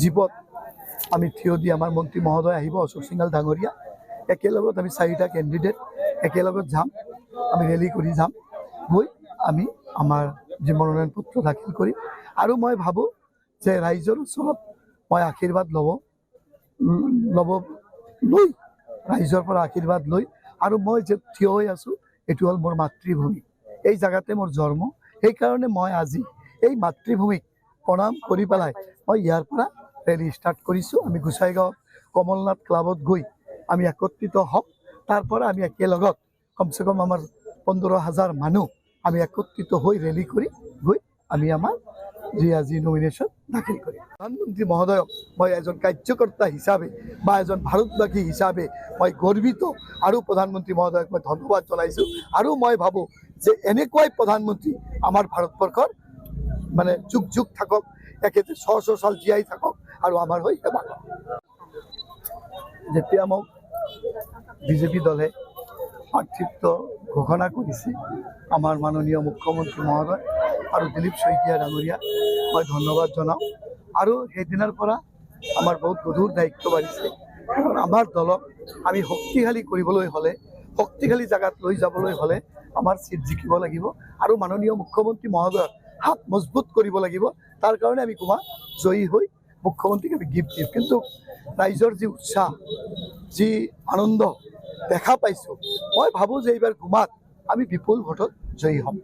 জীপত আমি থিয় দি আমাৰ মন্ত্ৰী মহোদয় আহিব, অশোক সিংহাল ডাঙৰীয়া একেলগত আমি চাৰিটা কেণ্ডিডেট একেলগত যাম। আমি ৰেলী কৰি যাম। গৈ আমি আমাৰ যি মনোনয়ন পত্ৰ দাখিল কৰিম। আৰু মই ভাবোঁ যে ৰাইজৰ ওচৰত মই আশীৰ্বাদ ল'ব ল'ব লৈ, ৰাইজৰ পৰা আশীৰ্বাদ লৈ আৰু মই যে থিয় হৈ আছোঁ, এইটো হ'ল মোৰ মাতৃভূমি। এই জেগাতে মোৰ জন্ম। সেইকাৰণে মই আজি এই মাতৃভূমিক প্ৰণাম কৰি পেলাই। মই ইয়াৰ পৰা ৰেলী ষ্টাৰ্ট কৰিছোঁ। আমি গোসাইগাঁও কমলনাথ ক্লাবত গৈ আমি একত্ৰিত হ'ম। তাৰ পৰা আমি একেলগত কমচে কম আমাৰ পোন্ধৰ হাজাৰ মানুহ আমি একত্ৰিত হৈ ৰেলী কৰি গৈ আমি আমাৰ যি আজি নমিনেশ্যন দাখিল কৰিম। প্ৰধানমন্ত্ৰী মহোদয়ক মই এজন কাৰ্যকৰ্তা হিচাপে বা এজন ভাৰতবাসী হিচাপে মই গৰ্বিত আৰু প্ৰধানমন্ত্ৰী মহোদয়ক মই ধন্যবাদ জনাইছোঁ। আৰু মই ভাবোঁ যে এনেকুৱাই প্ৰধানমন্ত্ৰী আমাৰ ভাৰতবৰ্ষৰ মানে যুগ যুগ থাকক, একেতে ছ ছ চাল জীয়াই থাকক, আৰু আমাৰ হৈ সেৱা কৰক। যেতিয়া মোক বিজেপি দলে প্ৰাৰ্থিত্ব ঘোষণা কৰিছে, আমাৰ মাননীয় মুখ্যমন্ত্ৰী মহোদয় আৰু দিলীপ শইকীয়া ডাঙৰীয়া, মই ধন্যবাদ জনাওঁ। আৰু সেইদিনাৰ পৰা আমাৰ বহুত গধুৰ দায়িত্ব বাঢ়িছে। কাৰণ আমাৰ দলক আমি শক্তিশালী কৰিবলৈ হ'লে, শক্তিশালী জেগাত লৈ যাবলৈ হ'লে আমাৰ চিট জিকিব লাগিব। আৰু মাননীয় মুখ্যমন্ত্ৰী মহোদয়ৰ হাত মজবুত কৰিব লাগিব। তাৰ কাৰণে আমি কুমাৰ জয়ী হৈ মুখ্যমন্ত্ৰীক আমি গিফ্ট দিম। কিন্তু ৰাইজৰ যি উৎসাহ, যি আনন্দ দেখা পাইছোঁ, মই ভাবোঁ যে এইবাৰ গুমাত আমি বিপুল ভোটত জয়ী হ'ম।